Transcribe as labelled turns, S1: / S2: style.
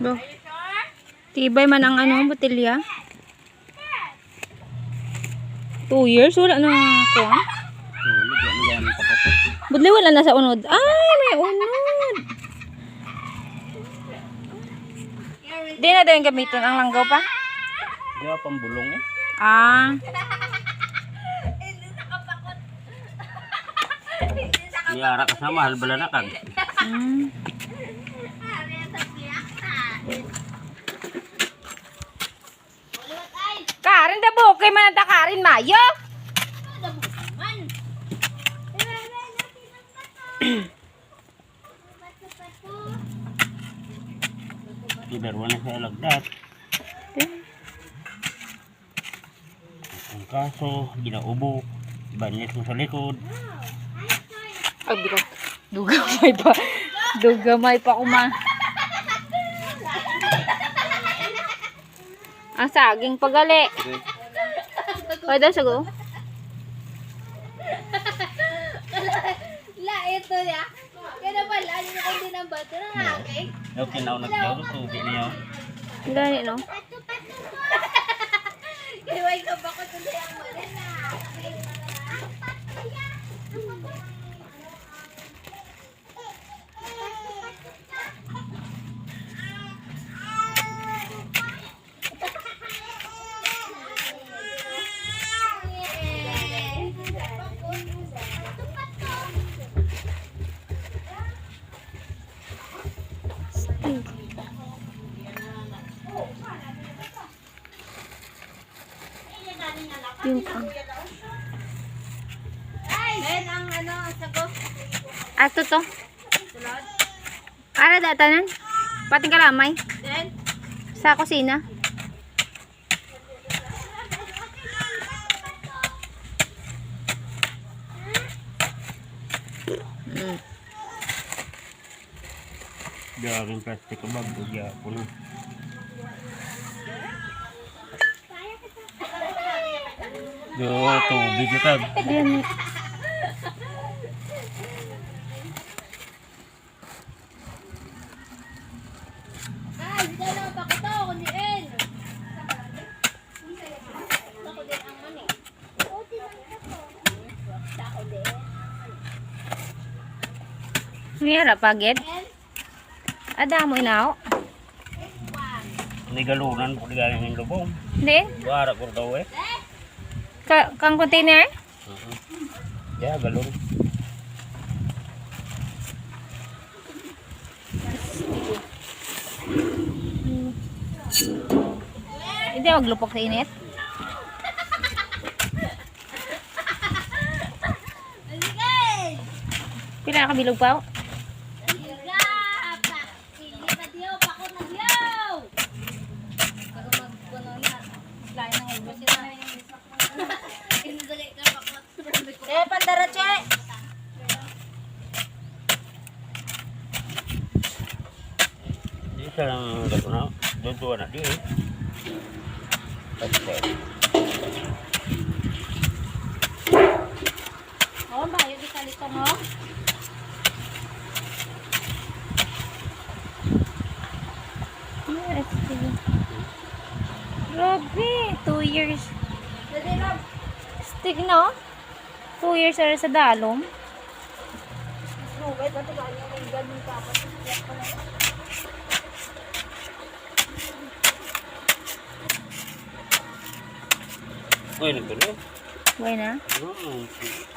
S1: Lo. Tibay man ang ano, botelya. Two years? Wala na ako. ah. Budli wala na sa unod. Ay, may unod. Di na yung gamitin ang langgaw pa?
S2: Di ba pambulong eh?
S1: Ah.
S2: Niyara ka sa mahal bala na kag.
S1: Mm. Karin da bukay man ta Karin Mayo.
S2: Idarwa na sa alagdat. Ang kaso, ginaubo. Banit mo sa likod.
S1: Ay, bigat. Dugamay pa. Dugamay pa kuma. Ang saging pagali. Pwede daw sago.
S3: La, ito ya. Kaya pala, ano ko din ang bato ng hangin.
S2: Yung kinaw nagdaw, tubig niya.
S1: Gani, no?
S3: Kaya wag ka ba ko tuloy ang mali na.
S1: Yung ang.
S3: Ben, ang ano, sago.
S1: Ato to. Ara datanan. Pating kalamay.
S3: Ben,
S1: Sa kusina. Mm.
S2: Daming plastic ka bag. Bugya po na. Yo, tubig ka kag.
S1: Yan.
S3: ay, hindi
S1: Ada mo inaw.
S2: Nigalunan po di galing yung lubong.
S1: Hindi.
S2: Buhara ko daw eh.
S1: Ka kang container.
S2: Uh-huh. Yeah, galon.
S1: Hindi maglupok sa init. Pila na kabilog pa. Eh, pandarache.
S2: Di sa lang gato na. Doon na di eh.
S1: Years. Stig no? Two years ara sa dalom.
S2: Uy, nagtuloy.
S1: Buhay na.
S2: Hmm.